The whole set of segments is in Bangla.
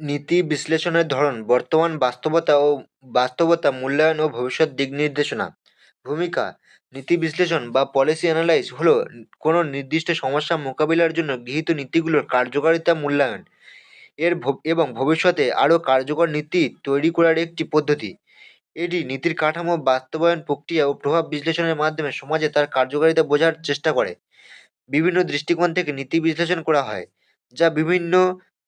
নীতি বিশ্লেষণের ধরন, বর্তমান বাস্তবতা ও বাস্তবতা মূল্যায়ন ও ভবিষ্যৎ দিক নির্দেশনা। ভূমিকা, নীতি বিশ্লেষণ বা পলিসি অ্যানালাইজ হলো কোনো নির্দিষ্ট সমস্যা মোকাবিলার জন্য গৃহীত নীতিগুলোর কার্যকারিতা মূল্যায়ন। এর এবং ভবিষ্যতে আরও কার্যকর নীতি তৈরি করার একটি পদ্ধতি। এটি নীতির কাঠামো বাস্তবায়ন প্রক্রিয়া ও প্রভাব বিশ্লেষণের মাধ্যমে সমাজে তার কার্যকারিতা বোঝার চেষ্টা করে। বিভিন্ন দৃষ্টিকোণ থেকে নীতি বিশ্লেষণ করা হয়, যা বিভিন্ন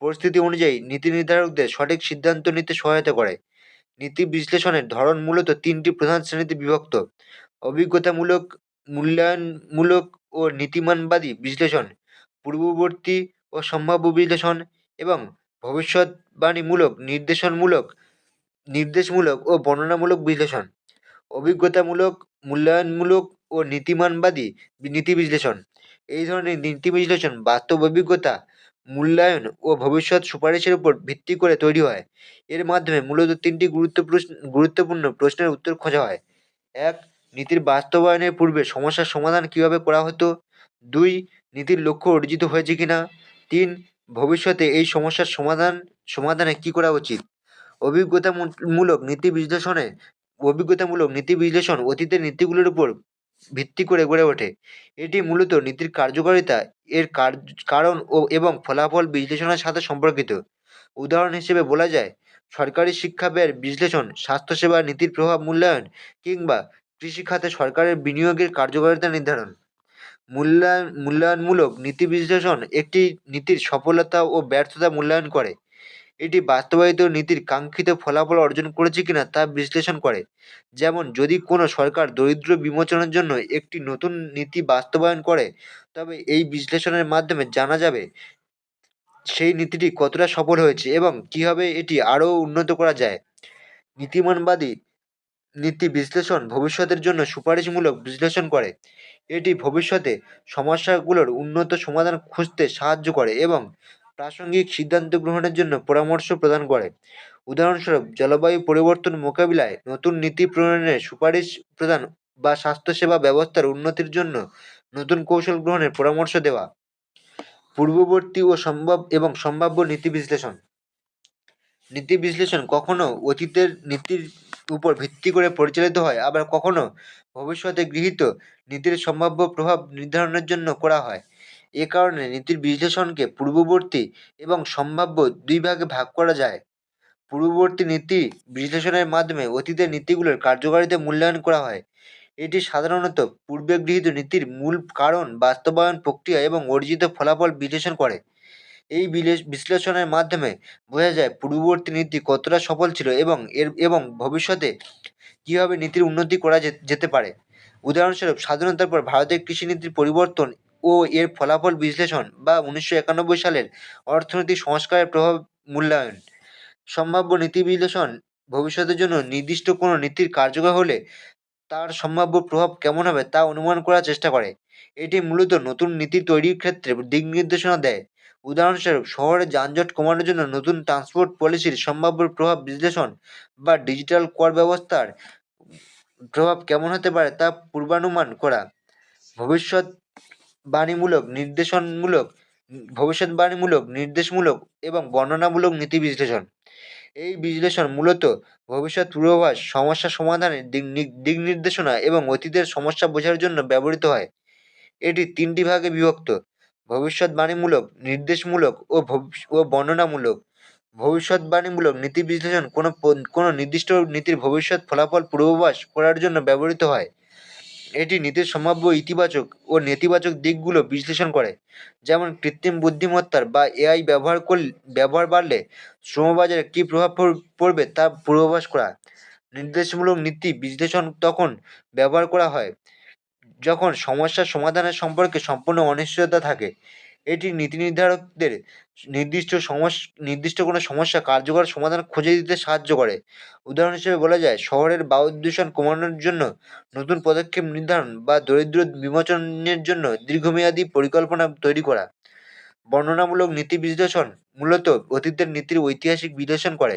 পরিস্থিতি অনুযায়ী নীতি নির্ধারকদের সঠিক সিদ্ধান্ত নিতে সহায়তা করে। নীতি বিশ্লেষণের ধরন মূলত তিনটি প্রধান শ্রেণীতে বিভক্ত। অভিজ্ঞতামূলক, মূল্যায়নমূলক ও নীতিমানবাদী বিশ্লেষণ, পূর্ববর্তী ও সম্ভাব্য বিশ্লেষণ এবং ভবিষ্যৎবাণীমূলক, নির্দেশনমূলক, নির্দেশমূলক ও বর্ণনামূলক বিশ্লেষণ। অভিজ্ঞতামূলক, মূল্যায়নমূলক ও নীতিমানবাদী নীতি বিশ্লেষণ। এই ধরনের নীতি বিশ্লেষণ বাস্তব অভিজ্ঞতা মূল্যায়ন ও ভবিষ্যৎ সুপারিশের উপর ভিত্তি করে তৈরি হয়। এর মাধ্যমে মূলত তিনটি গুরুত্বপূর্ণ প্রশ্নের উত্তর খোঁজা হয়। এক, নীতির বাস্তবায়নের পূর্বে সমস্যার সমাধান কীভাবে করা হতো? দুই, নীতির লক্ষ্য অর্জিত হয়েছে কিনা? তিন, ভবিষ্যতে এই সমস্যার সমাধান সমাধানে কী করা উচিত? অভিজ্ঞতামূলক নীতি বিশ্লেষণে অভিজ্ঞতামূলক নীতি বিশ্লেষণ অতীতের নীতিগুলোর উপর ভিত্তি করে গড়ে ওঠে। এটি মূলত নীতির কার্যকারিতা, এর কারণ ও এবং ফলাফল বিশ্লেষণের সাথে সম্পর্কিত। উদাহরণ হিসেবে বলা যায়, সরকারি শিক্ষা ব্যয়ের বিশ্লেষণ, স্বাস্থ্যসেবা নীতির প্রভাব মূল্যায়ন কিংবা কৃষিখাতে সরকারের বিনিয়োগের কার্যকারিতা নির্ধারণ। মূল্যায়ন, মূল্যায়নমূলক নীতি বিশ্লেষণ একটি নীতির সফলতা ও ব্যর্থতা মূল্যায়ন করে। এটি বাস্তবায়িত নীতির কাঙ্ক্ষিত ফলাফল অর্জন করেছে কিনা তা বিশ্লেষণ করে। যেমন, যদি কোনো সরকার দরিদ্র বিমোচনের জন্য একটি নতুন নীতি বাস্তবায়ন করে, তবে এই বিশ্লেষণের মাধ্যমে জানা যাবে সেই নীতিটি কতটা সফল হয়েছে এবং কীভাবে এটি আরও উন্নত করা যায়। নীতিমানবাদী নীতি বিশ্লেষণ ভবিষ্যতের জন্য সুপারিশমূলক বিশ্লেষণ করে। এটি ভবিষ্যতে সমস্যাগুলোর উন্নত সমাধান খুঁজতে সাহায্য করে এবং প্রাসঙ্গিক সিদ্ধান্ত গ্রহণের জন্য পরামর্শ প্রদান করে। উদাহরণস্বরূপ, জলবায়ু পরিবর্তন মোকাবিলায় নতুন নীতি প্রণয়নের সুপারিশ প্রদান বা স্বাস্থ্যসেবা ব্যবস্থার উন্নতির জন্য নতুন কৌশল গ্রহণের পরামর্শ দেওয়া। পূর্ববর্তী ও সম্ভব এবং সম্ভাব্য নীতি বিশ্লেষণ। নীতি বিশ্লেষণ কখনো অতীতের নীতির উপর ভিত্তি করে পরিচালিত হয়, আবার কখনো ভবিষ্যতে গৃহীত নীতির সম্ভাব্য প্রভাব নির্ধারণের জন্য করা হয়। এ কারণে নীতির বিশ্লেষণকে পূর্ববর্তী এবং সম্ভাব্য দুই ভাগে ভাগ করা যায়। পূর্ববর্তী নীতি বিশ্লেষণের মাধ্যমে অতীতের নীতিগুলোর কার্যকারিতা মূল্যায়ন করা হয়। এটি সাধারণত পূর্বে গৃহীত নীতির মূল কারণ, বাস্তবায়ন প্রক্রিয়া এবং অর্জিত ফলাফল বিশ্লেষণ করে। এই বিশ্লেষণের মাধ্যমে বোঝা যায় পূর্ববর্তী নীতি কতটা সফল ছিল এবং এর এবং ভবিষ্যতে কীভাবে নীতির উন্নতি করা যেতে পারে। উদাহরণস্বরূপ, স্বাধীনতার পর ভারতের কৃষিনীতির পরিবর্তন ও এর ফলাফল বিশ্লেষণ বা উনিশশো একানব্বই সালের অর্থনৈতিক সংস্কারের প্রভাব মূল্যায়ন। সম্ভাব্য নীতি বিশ্লেষণ ভবিষ্যতের জন্য নির্দিষ্ট কোনো নীতির কার্যকর হলে তার সম্ভাব্য প্রভাব কেমন হবে তা অনুমান করার চেষ্টা করে। এটি মূলত নতুন নীতি তৈরির ক্ষেত্রে দিক নির্দেশনা দেয়। উদাহরণস্বরূপ, শহরে যানজট কমানোর জন্য নতুন ট্রান্সপোর্ট পলিসির সম্ভাব্য প্রভাব বিশ্লেষণ বা ডিজিটাল কর ব্যবস্থার প্রভাব কেমন হতে পারে তা পূর্বানুমান করা। ভবিষ্যৎবাণীমূলক নির্দেশনমূলক ভবিষ্যৎবাণীমূলক নির্দেশমূলক এবং বর্ণনামূলক নীতি বিশ্লেষণ। এই বিশ্লেষণ মূলত ভবিষ্যৎ পূর্বাভাস, সমস্যা সমাধানের দিক নির্দেশনা এবং অতীতের সমস্যা বোঝার জন্য ব্যবহৃত হয়। এটি তিনটি ভাগে বিভক্ত। ভবিষ্যৎবাণীমূলক নির্দেশমূলক ও ও বর্ণনামূলক। ভবিষ্যৎবাণীমূলক নীতি বিশ্লেষণ কোনো কোনো নির্দিষ্ট নীতির ভবিষ্যৎ ফলাফল পূর্বাভাস করার জন্য ব্যবহৃত হয়। এটি নীতির সম্ভাব্য ইতিবাচক ও নেতিবাচক দিকগুলো বিশ্লেষণ করে। যেমন কৃত্রিম বুদ্ধিমত্তার বা এআই ব্যবহার করলে ব্যবহার বাড়লে শ্রমবাজারে কী প্রভাব পড়- পড়বে তা পূর্বাভাস করা। নির্দেশমূলক নীতি বিশ্লেষণ তখন ব্যবহার করা হয়, যখন সমস্যার সমাধানের সম্পর্কে সম্পূর্ণ অনিশ্চয়তা থাকে। এটি নীতি নির্ধারকদের নির্দিষ্ট সমস, নির্দিষ্ট কোনো সমস্যা কার্যকর সমাধান খুঁজে দিতে সাহায্য করে। উদাহরণ হিসেবে বলা যায়, শহরের বায়ু দূষণ কমানোর জন্য নতুন পদক্ষেপ নির্ধারণ বা দরিদ্র বিমোচনের জন্য দীর্ঘমেয়াদী পরিকল্পনা তৈরি করা। বর্ণনামূলক নীতি বিশ্লেষণ মূলত অতীতের নীতির ঐতিহাসিক বিশ্লেষণ করে।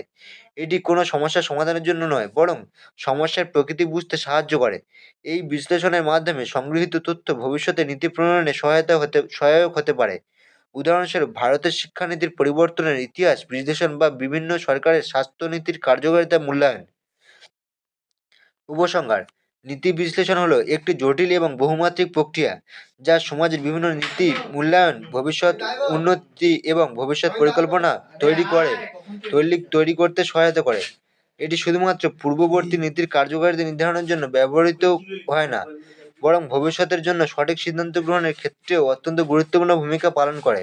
এটি কোনো সমস্যার সমাধানের জন্য নয়, বরং সমস্যার প্রকৃতি বুঝতে সাহায্য করে। এই বিশ্লেষণের মাধ্যমে সংগৃহীত তথ্য ভবিষ্যতে নীতি প্রণয়নে সহায়তা হতে, সহায়ক হতে পারে। উদাহরণস্বরূপ, ভারতের শিক্ষানীতির পরিবর্তনের ইতিহাস বিশ্লেষণ বা বিভিন্ন সরকারের স্বাস্থ্যনীতির কার্যকারিতা মূল্যায়ন। উপসংহার নীতি বিশ্লেষণ হলো একটি জটিল এবং বহুমাত্রিক প্রক্রিয়া যা সমাজের বিভিন্ন নীতি, মূল্যায়ন, ভবিষ্যৎ উন্নতি এবং ভবিষ্যৎ পরিকল্পনা তৈরি করে, তৈরি তৈরি করতে সহায়তা করে। এটি শুধুমাত্র পূর্ববর্তী নীতির কার্যকারিতা নির্ধারণের জন্য ব্যবহৃত হয় না, বরং ভবিষ্যতের জন্য সঠিক সিদ্ধান্ত গ্রহণের ক্ষেত্রেও অত্যন্ত গুরুত্বপূর্ণ ভূমিকা পালন করে।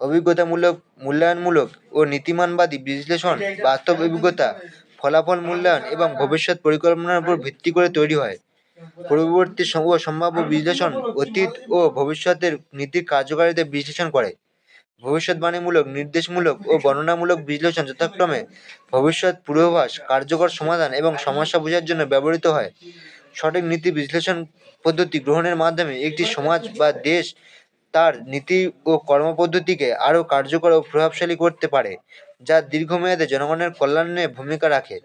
অভিজ্ঞতামূলক, মূল্যায়নমূলক ও নীতিমানবাদী বিশ্লেষণ বাস্তব অভিজ্ঞতা ফলাফল, মূল্যায়ন এবং ভবিষ্যৎ পরিকল্পনার উপর ভিত্তি করে তৈরি হয়। পূর্ববর্তী ও সম্ভাব্য বিশ্লেষণ, অতীত ও ভবিষ্যতের নীতির কার্যকারিতা বিশ্লেষণ করে। ভবিষ্যৎবাণীমূলক, নির্দেশমূলক ও বর্ণনামূলক বিশ্লেষণ যথাক্রমে ভবিষ্যৎ পূর্বাভাস, কার্যকর সমাধান এবং সমস্যা বোঝার জন্য ব্যবহৃত হয়। সঠিক নীতি বিশ্লেষণ পদ্ধতি গ্রহণের মাধ্যমে একটি সমাজ বা দেশ তার নীতি ও কর্মপদ্ধতিকে আরও কার্যকর ও প্রভাবশালী করতে পারে। যা দীর্ঘমেয়াদে জনগণের কল্যাণে ভূমিকা রাখে।